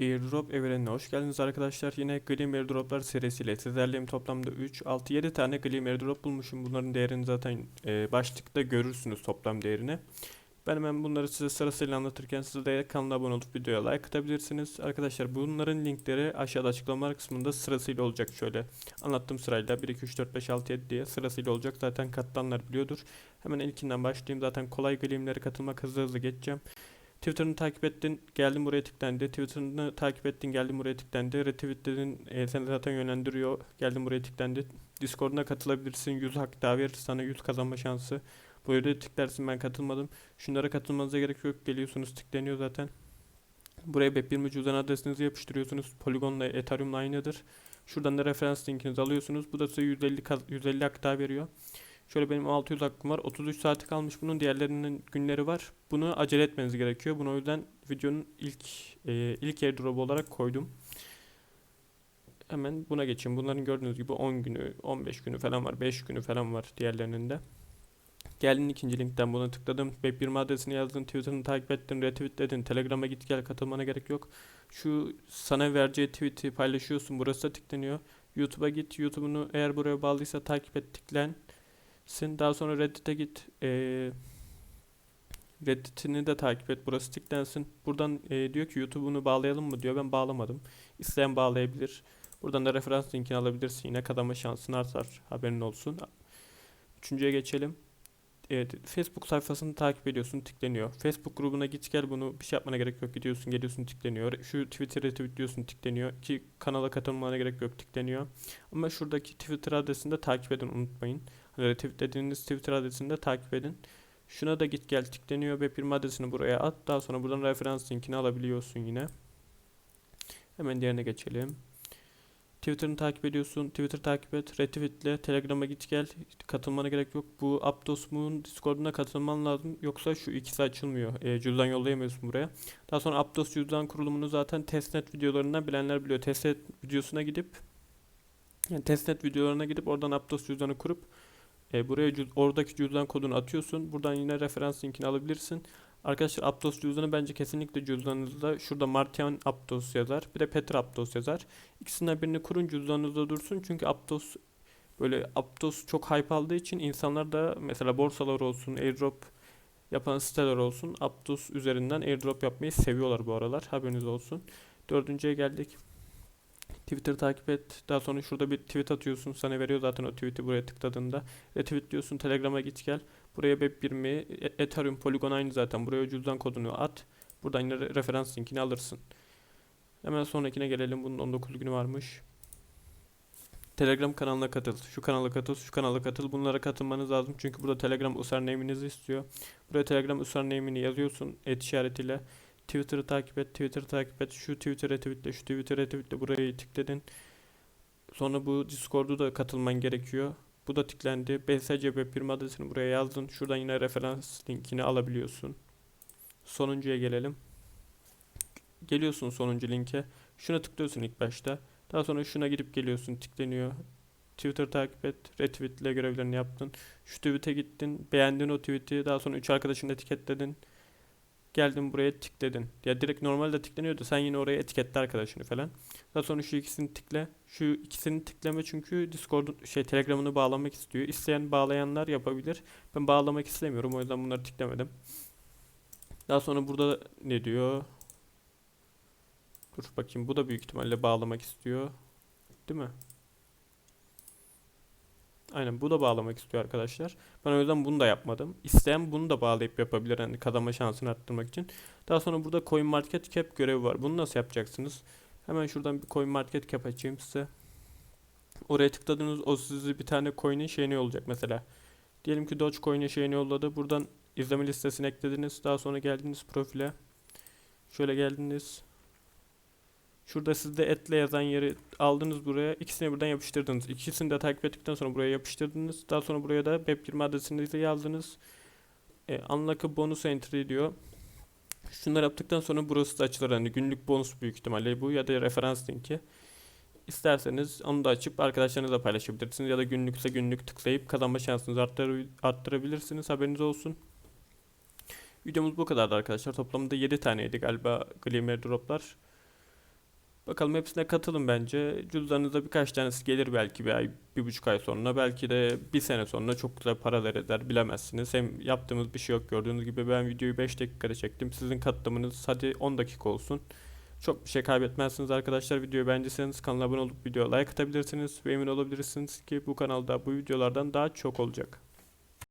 Airdrop evrenine hoş geldiniz arkadaşlar. Yine Gleam Airdroplar serisiyle sizlerleyim. Toplamda 3, 6, 7 tane Gleam Airdrop bulmuşum. Bunların değerini zaten e, başlıkta görürsünüz toplam değerini. Ben hemen bunları size sırasıyla anlatırken siz de kanala abone olup videoya like atabilirsiniz. Arkadaşlar bunların linkleri aşağıda açıklamalar kısmında sırasıyla olacak şöyle. Anlattığım sırayla 1, 2, 3, 4, 5, 6, 7 diye sırasıyla olacak. Zaten katılanlar biliyordur. Hemen ilkinden başlayayım. Zaten kolay Gleam'lere katılmak hızlı hızlı geçeceğim. Twitter'ını takip ettin, geldin buraya tıklandı. Twitter'ını takip ettin, geldin buraya tıklandı. Retweetledin, e, seni zaten yönlendiriyor. Geldin buraya tıklandı. Discord'una katılabilirsin. 100 hak daha sana 100 kazanma şansı. Buraya da tıklarsın ben katılmadım. Şunlara katılmanıza gerek yok. Geliyorsunuz tıklanıyor zaten. Buraya BEP20 cüzdan adresinizi yapıştırıyorsunuz. Polygon'la Ethereum'la aynıdır. Şuradan da referans linkinizi alıyorsunuz. Bu da size 150 kaz- 150 hak daha veriyor. Şöyle benim 600 hakkım var. 33 saati kalmış bunun. Diğerlerinin günleri var. Bunu acele etmeniz gerekiyor. Bunu o yüzden videonun ilk e, ilk airdrop olarak koydum. Hemen buna geçeyim. Bunların gördüğünüz gibi 10 günü, 15 günü falan var. 5 günü falan var diğerlerinin de. Geldin ikinci linkten buna tıkladım. Web20 adresini yazdın, Twitter'ını takip ettin, retweetledin, Telegram'a git gel katılmana gerek yok. Şu sana vereceği tweet'i paylaşıyorsun. Burası da tıklanıyor. YouTube'a git. YouTube'unu eğer buraya bağlıysa takip et. Sen daha sonra Reddit'e git. Ee, Reddit'ini de takip et. Burası tıklansın. Buradan e, diyor ki YouTube'unu bağlayalım mı diyor. Ben bağlamadım. İsteyen bağlayabilir. Buradan da referans linkini alabilirsin. Yine kazanma şansın artar. Haberin olsun. Üçüncüye geçelim. Evet, Facebook sayfasını takip ediyorsun, tıklanıyor. Facebook grubuna git gel bunu bir şey yapmana gerek yok. Gidiyorsun, geliyorsun, tıklanıyor. Şu Twitter'ı retweetliyorsun, tıklanıyor. Ki kanala katılmana gerek yok, tıklanıyor. Ama şuradaki Twitter adresini de takip edin unutmayın. Hani retweetlediğiniz Twitter adresini de takip edin. Şuna da git gel tıklanıyor. Web1 adresini buraya at. Daha sonra buradan referans linkini alabiliyorsun yine. Hemen diğerine geçelim. Twitter'ını takip ediyorsun. Twitter takip et. Retweetle. Telegram'a git gel. Katılmana gerek yok. Bu Aptos'un Discord'una katılman lazım. Yoksa şu ikisi açılmıyor. E, cüzdan yollayamıyorsun buraya. Daha sonra Aptos cüzdan kurulumunu zaten testnet videolarından bilenler biliyor. Testnet videosuna gidip yani testnet videolarına gidip oradan Aptos cüzdanı kurup e, buraya cüz- oradaki cüzdan kodunu atıyorsun. Buradan yine referans linkini alabilirsin. Arkadaşlar Aptos cüzdanı bence kesinlikle cüzdanınızda şurada Martian Aptos yazar. Bir de Petr Aptos yazar. İkisinden birini kurun cüzdanınızda dursun. Çünkü Aptos böyle Aptos çok hype aldığı için insanlar da mesela borsalar olsun, airdrop yapan siteler olsun Aptos üzerinden airdrop yapmayı seviyorlar bu aralar. Haberiniz olsun. Dördüncüye geldik. Twitter takip et. Daha sonra şurada bir tweet atıyorsun. Sana veriyor zaten o tweet'i buraya tıkladığında. Retweetliyorsun. Telegram'a git gel. Buraya Web20, E- Ethereum, Polygon aynı zaten. Buraya cüzdan kodunu at. Buradan yine re- referans linkini alırsın. Hemen sonrakine gelelim. Bunun 19 günü varmış. Telegram kanalına katıl. Şu kanala katıl, şu kanala katıl. Bunlara katılmanız lazım. Çünkü burada Telegram username'inizi istiyor. Buraya Telegram username'ini yazıyorsun et işaretiyle. Twitter'ı takip et, Twitter'ı takip et. Şu Twitter'ı retweetle, şu Twitter'ı retweetle. Burayı tıkladın. Sonra bu Discord'u da katılman gerekiyor. Bu da tıklandı. BSC web adresini buraya yazdın. Şuradan yine referans linkini alabiliyorsun. Sonuncuya gelelim. Geliyorsun sonuncu linke. Şuna tıklıyorsun ilk başta. Daha sonra şuna gidip geliyorsun. Tıklanıyor. Twitter takip et. Retweetle görevlerini yaptın. Şu tweet'e gittin. Beğendin o tweet'i. Daha sonra üç arkadaşını etiketledin. Geldin buraya tıkladın. Ya direkt normalde tıklanıyordu. Sen yine oraya etiketle arkadaşını falan. Daha sonra şu ikisini tıkla. Şu ikisini tıklama çünkü Discord'un şey Telegram'ını bağlamak istiyor. İsteyen bağlayanlar yapabilir. Ben bağlamak istemiyorum. O yüzden bunları tıklamadım. Daha sonra burada ne diyor? Dur bakayım. Bu da büyük ihtimalle bağlamak istiyor. Değil mi? Aynen bu da bağlamak istiyor arkadaşlar. Ben o yüzden bunu da yapmadım. İsteyen bunu da bağlayıp yapabilir. Hani kazanma şansını arttırmak için. Daha sonra burada Coin Market Cap görevi var. Bunu nasıl yapacaksınız? Hemen şuradan bir Coin Market Cap açayım size. Oraya tıkladınız o sizi bir tane coin'in şeyini olacak mesela. Diyelim ki Dogecoin'e şeyini yolladı. Buradan izleme listesine eklediniz. Daha sonra geldiniz profile. Şöyle geldiniz. Şurada sizde etle yazan yeri aldınız buraya. İkisini birden yapıştırdınız. İkisini de takip ettikten sonra buraya yapıştırdınız. Daha sonra buraya da web20 adresinizi yazdınız. E, unlock a bonus entry diyor. Şunları yaptıktan sonra burası da açılır. Hani günlük bonus büyük ihtimalle bu ya da referans linki. İsterseniz onu da açıp arkadaşlarınızla paylaşabilirsiniz ya da günlükse günlük tıklayıp kazanma şansınızı arttır arttırabilirsiniz. Haberiniz olsun. Videomuz bu kadardı arkadaşlar. Toplamda 7 taneydi galiba Glimmer droplar. Bakalım hepsine katılın bence. Cüzdanınıza birkaç tanesi gelir belki bir ay, bir buçuk ay sonra. Belki de bir sene sonra çok güzel paralar eder bilemezsiniz. Hem yaptığımız bir şey yok gördüğünüz gibi ben videoyu 5 dakikada çektim. Sizin katılımınız hadi 10 dakika olsun. Çok bir şey kaybetmezsiniz arkadaşlar. Videoyu beğendiyseniz kanala abone olup videoya like atabilirsiniz. Ve emin olabilirsiniz ki bu kanalda bu videolardan daha çok olacak.